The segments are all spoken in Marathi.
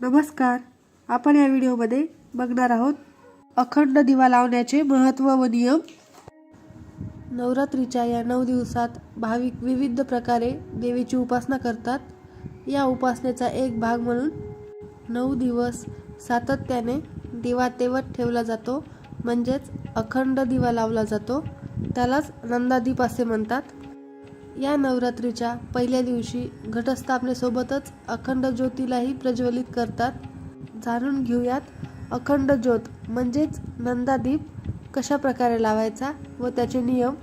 नमस्कार. आपण या व्हिडिओमध्ये बघणार आहोत अखंड दिवा लावण्याचे महत्त्व व नियम. नवरात्रीच्या या नऊ दिवसात भाविक विविध प्रकारे देवीची उपासना करतात. या उपासनेचा एक भाग म्हणून नऊ दिवस सातत्याने दिवा तेवत ठेवला जातो. म्हणजेच अखंड दिवा लावला जातो. त्यालाच नंदादीप असे म्हणतात. या नवरात्रीच्या पहिल्या दिवशी घटस्थापनेसोबतच अखंड ज्योतीलाही प्रज्वलित करतात. जाणून घेऊयात अखंड ज्योत म्हणजेच नंदादीप कशा प्रकारे लावायचा व त्याचे नियम?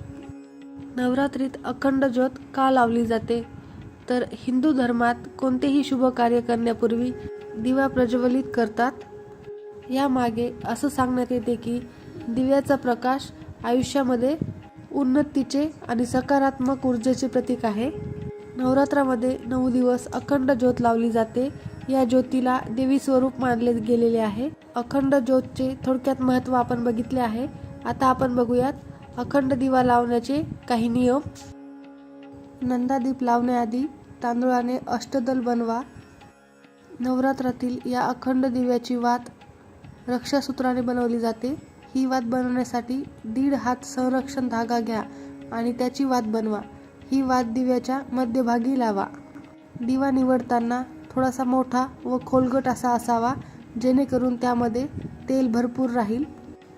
नवरात्रीत अखंड ज्योत का लावली जाते? तर हिंदू धर्मात कोणतेही शुभ कार्य करण्यापूर्वी दिवा प्रज्वलित करतात. यामागे असं सांगण्यात येते की दिव्याचा प्रकाश आयुष्यामध्ये उन्नतीचे आणि सकारात्मक ऊर्जेचे प्रतीक आहे. नवरात्रामध्ये नऊ दिवस अखंड ज्योत लावली जाते. या ज्योतीला देवी स्वरूप मानले गेलेले आहे. अखंड ज्योतचे थोडक्यात महत्त्व आपण बघितले आहे. आता आपण बघूयात अखंड दिवा लावण्याचे काही नियम. नंदादीप लावण्याआधी तांदुळाने अष्टदल बनवा. नवरात्रातील या अखंड दिव्याची वात रक्षासूत्राने बनवली जाते. ही वात बनवण्यासाठी दीड हात संरक्षण धागा घ्या आणि त्याची वात बनवा. ही वात दिव्याच्या मध्यभागी लावा. दिवा निवडताना थोडासा मोठा व खोलगट असा असावा जेणेकरून त्यामध्ये तेल भरपूर राहील.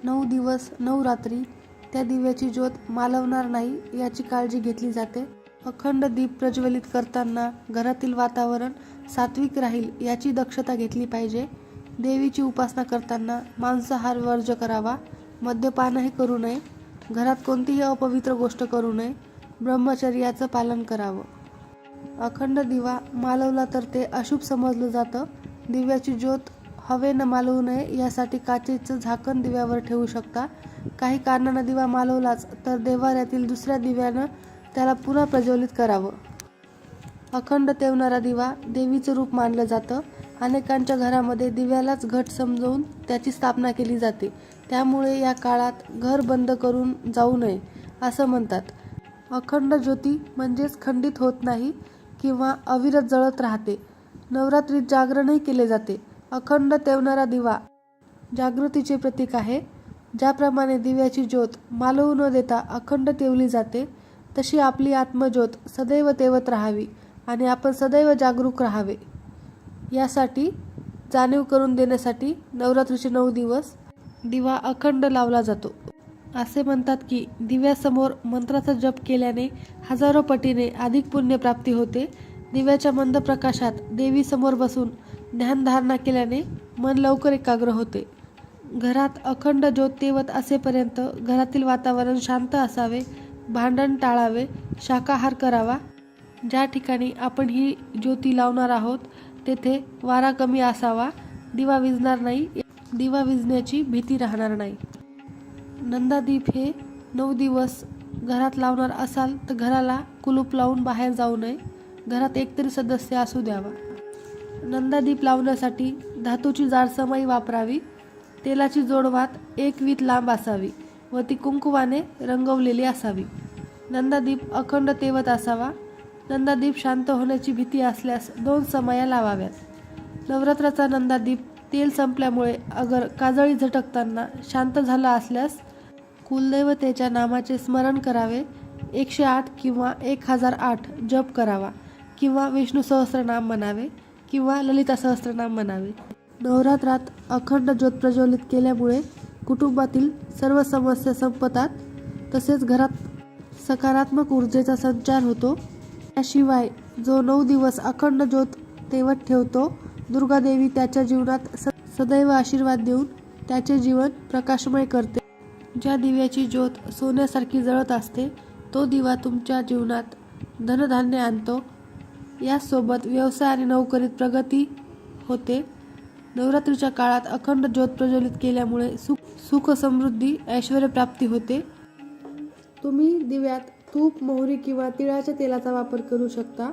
नऊ दिवस नऊ रात्री त्या दिव्याची ज्योत मालवणार नाही याची काळजी घेतली जाते. अखंड दीप प्रज्वलित करताना घरातील वातावरण सात्विक राहील याची दक्षता घेतली पाहिजे. देवीची उपासना करताना मांसाहार वर्ज करावा मद्यपानही करू नये घरात कोणतीही अपवित्र गोष्ट करू नये ब्रह्मचर्याचं पालन करावं. अखंड दिवा मालवला तर ते अशुभ समजलं जातं. दिव्याची ज्योत हवेनं मालवू नये यासाठी काचेचं झाकण दिव्यावर ठेवू शकता. काही कारणानं दिवा मालवलाच तर देवाऱ्यातील दुसऱ्या दिव्यानं त्याला पुन्हा प्रज्वलित करावं. अखंड तेवणारा दिवा देवीचं रूप मानलं जातं. अनेकांच्या घरामध्ये दिव्यालाच घट समजवून त्याची स्थापना केली जाते. त्यामुळे या काळात घर बंद करून जाऊ नये असं म्हणतात. अखंड ज्योती म्हणजेच खंडित होत नाही किंवा अविरत जळत राहते. नवरात्रीत जागरणही केले जाते. अखंड तेवणारा दिवा जागृतीचे प्रतीक आहे. ज्याप्रमाणे दिव्याची ज्योत मालवू न देता अखंड तेवली जाते तशी आपली आत्मज्योत सदैव तेवत राहावी आणि आपण सदैव जागरूक राहावे. यासाठी जाणीव करून देण्यासाठी नवरात्रीचे नऊ दिवस दिवा अखंड लावला जातो. असे म्हणतात की दिव्यासमोर मंत्राचा जप केल्याने हजारो पटीने अधिक पुण्यप्राप्ती होते. दिव्याच्या मंद प्रकाशात देवीसमोर बसून ध्यानधारणा केल्याने मन लवकर एकाग्र होते. घरात अखंड ज्योत तेवत असेपर्यंत घरातील वातावरण शांत असावे भांडण टाळावे शाकाहार करावा. ज्या ठिकाणी आपण ही ज्योती लावणार आहोत तेथे वारा कमी असावा. दिवा विजणार नाही. दिवा विजण्याची भीती राहणार नाही. नंदादीप हे नऊ दिवस घरात लावणार असाल तर घराला कुलूप लावून बाहेर जाऊ नये. घरात एकतरी सदस्य असू द्यावा. नंदादीप लावण्यासाठी धातूची जाडसमाई वापरावी. तेलाची जोडवात एक वीत लांब असावी व ती कुंकुवाने रंगवलेली असावी. नंदादीप अखंड तेवत असावा. नंदादीप शांत होण्याची भीती असल्यास दोन समया लावाव्यात. नवरात्राचा नंदादीप तेल संपल्यामुळे अगर काजळी झटकताना शांत झाला असल्यास कुलदैवतेच्या नामाचे स्मरण करावे एकशे आठ किंवा एक हजार आठ जप करावा किंवा विष्णू सहस्रनाम म्हणावे किंवा ललिता सहस्रनाम म्हणावे. नवरात्रात अखंड ज्योत प्रज्वलित केल्यामुळे कुटुंबातील सर्व समस्या संपतात तसेच घरात सकारात्मक ऊर्जेचा संचार होतो. त्याशिवाय जो नऊ दिवस अखंड ज्योत तेवत ठेवतो दुर्गादेवी त्याच्या जीवनात स सदैव आशीर्वाद देऊन त्याचे जीवन प्रकाशमय करते. ज्या दिव्याची ज्योत सोन्यासारखी जळत असते तो दिवा तुमच्या जीवनात धनधान्य आणतो. याचसोबत व्यवसाय आणि नोकरीत प्रगती होते. नवरात्रीच्या काळात अखंड ज्योत प्रज्वलित केल्यामुळे सुख सुख समृद्धी ऐश्वर प्राप्ती होते. तुम्ही दिव्यात तूप मोहरी किंवा तिळाच्या तेलाचा वापर करू शकता.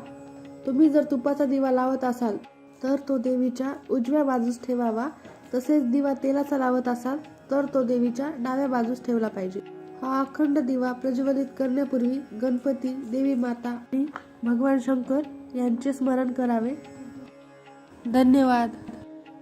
तुम्ही जर तुपाचा दिवा लावत असाल तर तो देवीच्या उजव्या बाजूस ठेवावा. तसेच दिवा तेलाचा लावत असाल तर तो देवीच्या डाव्या बाजूस ठेवला पाहिजे. हा अखंड दिवा प्रज्वलित करण्यापूर्वी गणपती देवी माता आणि भगवान शंकर यांचे स्मरण करावे. धन्यवाद.